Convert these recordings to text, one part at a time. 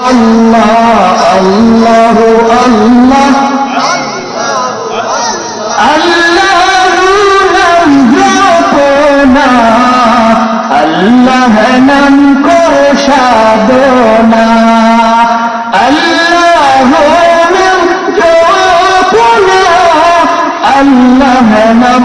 আল্লাহ আল্লাহ আল্লাহ আল্লাহ নাম কর সাধনা আল্লাহ নাম জপনা আল্লাহ নাম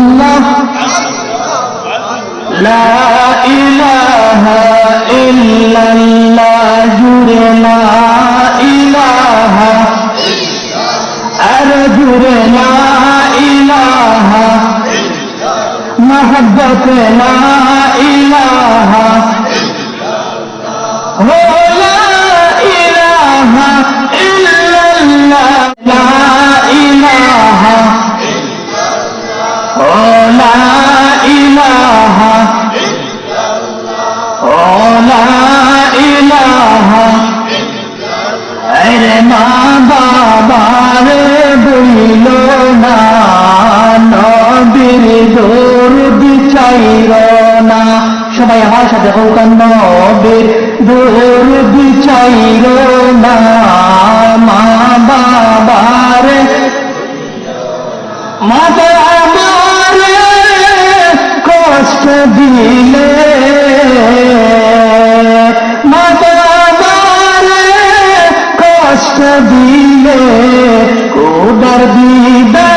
لا إله إلا الله لا إله أرجو لا إله محبة لا إله هو لا إله إلا الله لا إله Oh, la ওলা মা বাবার বলিল না। নবীর দরুদ না। সবাই আমার সাথে হোক নবীর দরুদ চাইল দিল কোদার দিদা